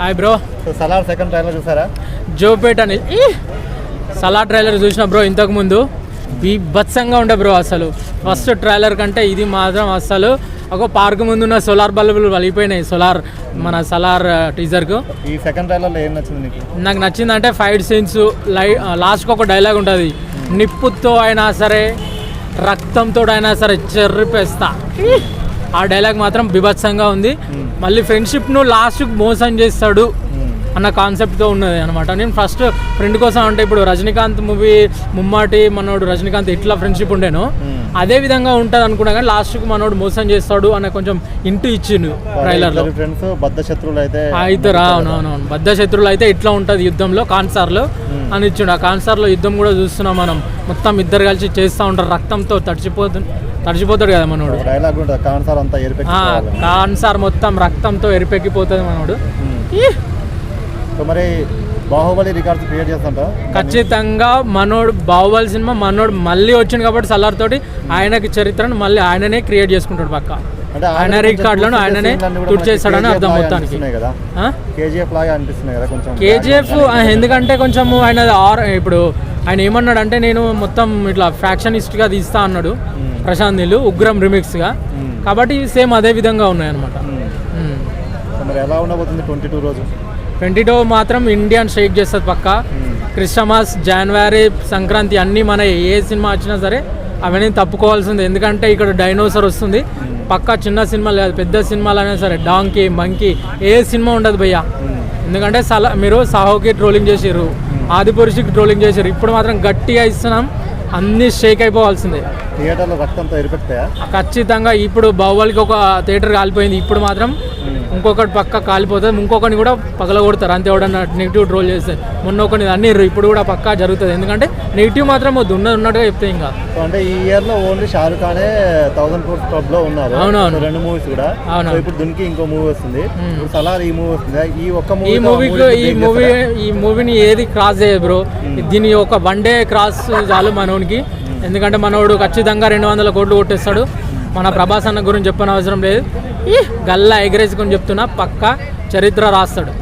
Hi bro Salaar second trailer చూసారా? జోపేట్ అని ఈ! సలా ట్రైలర్ చూసిన బ్రో ఇంతకు ముందు. బీభత్సంగా ఉండే బ్రో అసలు. ఫస్ట్ ట్రైలర్ కంటే ఇది మాత్రం అసలు ఒక పార్క్ ముందు ఉన్న సోలార్ బల్బులు వలిగిపోయినాయి. సోలార్ మన సలార్ టీజర్కు ఈ సెకండ్ ట్రైలర్లో ఏం నచ్చింది నీకు? నాకు నచ్చిందంటే ఫైట్ సీన్స్ లై లాస్ట్కి ఒక డైలాగ్ ఉంటుంది. నిప్పుతో అయినా సరే రక్తంతో అయినా సరే చెర్రిపేస్తా. ఆ డైలాగ్ మాత్రం బిభత్సంగా ఉంది. మళ్ళీ ఫ్రెండ్షిప్ను లాస్ట్కి మోసం చేస్తాడు అన్న కాన్సెప్ట్తో ఉన్నది అనమాట నేను ఫస్ట్ ఫ్రెండ్ కోసం అంటే ఇప్పుడు రజనీకాంత్ మూవీ ముమ్మాటి మనోడు రజనీకాంత్ ఇట్లా ఫ్రెండ్షిప్ ఉండేను అదే విధంగా ఉంటుంది అనుకున్నా కానీ లాస్ట్కి మనోడు మోసం చేస్తాడు అనే కొంచెం ఇంటూ ఇచ్చిండు ట్రైలర్లో. ఫ్రెండ్స్ బద్ద శత్రువులు అయితే అయితే రా అవునవును బద్ద శత్రువులు అయితే ఇట్లా ఉంటుంది యుద్ధంలో కాన్సార్లో అని ఇచ్చిండు. ఆ కాన్సార్లో యుద్ధం కూడా చూస్తున్నాం మనం. మొత్తం ఇద్దరు కలిసి చేస్తూ ఉంటారు. రక్తంతో తడిచిపోతు తడిచిపోతాడు కదా మనోడు. డైలాగ్ ఉంటుంది కాన్సార్ అంతా మొత్తం రక్తంతో ఎరిపెక్కిపోతుంది మనోడు! సో మరి బాహుబలి రికార్డ్స్ క్రియేట్ చేస్తుంటా ఖచ్చితంగా మనోడు బాహుబలి సినిమా మనోడు మళ్ళీ వచ్చింది కాబట్టి సలార్ తోటి ఆయనకి చరిత్రను మళ్ళీ ఆయననే క్రియేట్ చేసుకుంటాడు పక్క. ఆయన రికార్డులను ఆయననే చేసిన దాన్ని కూడా టూట్ మనకి చేస్తాడని KGF అర్థం మొత్తానికి? కేజీఎఫ్ లాగా కదా కొంచెం కేజీఎఫ్ ఎందుకంటే కొంచెం ఆయన ఆర్ ఇప్పుడు ఆయన ఏమన్నాడు అంటే నేను మొత్తం ఇట్లా ఫ్యాక్షనిస్ట్గా తీస్తా అన్నాడు. ప్రశాంత్ నీళ్ళు ఉగ్రం రిమిక్స్గా. కాబట్టి సేమ్ అదే విధంగా ఉన్నాయి అనమాట సో మరి ఎలా ఉండబోతుంది ట్వంటీ టూ రోజు? ట్వంటీ టూ మాత్రం ఇండియన్ షేక్ చేస్తుంది పక్క. క్రిస్టమస్ జనవరి సంక్రాంతి అన్నీ మన ఏ సినిమా వచ్చినా సరే అవన్నీ తప్పుకోవాల్సిందే. ఎందుకంటే ఇక్కడ డైనోసర్ వస్తుంది. పక్క చిన్న సినిమా లేదు పెద్ద సినిమాలు అయినా సరే డాంకీ మంకీ ఏ సినిమా ఉండదు భయ్యా. ఎందుకంటే సలా మీరు సాహోకి ట్రోలింగ్ చేసారు ఆదిపురుషికి ట్రోలింగ్ చేశారు. ఇప్పుడు మాత్రం గట్టిగా ఇస్తున్నాం. అన్నీ షేక్ అయిపోవాల్సిందే. థియేటర్లో రక్తంతో ఖచ్చితంగా ఇప్పుడు బాహుబలికి ఒక థియేటర్ కాలిపోయింది. ఇప్పుడు మాత్రం ఇంకొకటి పక్క కాలిపోతుంది ఇంకొకటి కూడా పగల కొడతారు అంతే ఎవడన్నా నెగిటివ్ ట్రోల్ చేస్తే. మొన్న ఒకటి అన్ని ఇప్పుడు కూడా పక్కా జరుగుతుంది. ఎందుకంటే నెగిటివ్ మాత్రం వద్దు ఉన్నది ఉన్నట్టుగా చెప్తే ఇంకా. అంటే ఈ ఇయర్లో ఓన్లీ షారుఖ్ ఖానే థౌసండ్ క్రోర్స్ క్లబ్లో ఉన్నారు. అవునవును. రెండు మూవీస్ కూడా. అవునవును. సో ఇప్పుడు దునికి ఇంకో మూవీ వస్తుంది. ఇప్పుడు సలార్ ఈ మూవీ వస్తుంది. ఈ ఒక్క ఈ మూవీ ఈ మూవీ ఈ మూవీని ఏది క్రాస్ చేయదు బ్రో దీని ఒక వన్ డే క్రాస్ చాలు మనోనికి. ఎందుకంటే మనోడు ఖచ్చితంగా రెండు వందల కోట్లు కొట్టేస్తాడు. మన ప్రభాస్ అన్న గురించి చెప్పని అవసరం లేదు గల్లా ఎగరేసుకొని చెప్తున్నా పక్క చరిత్ర రాస్తాడు.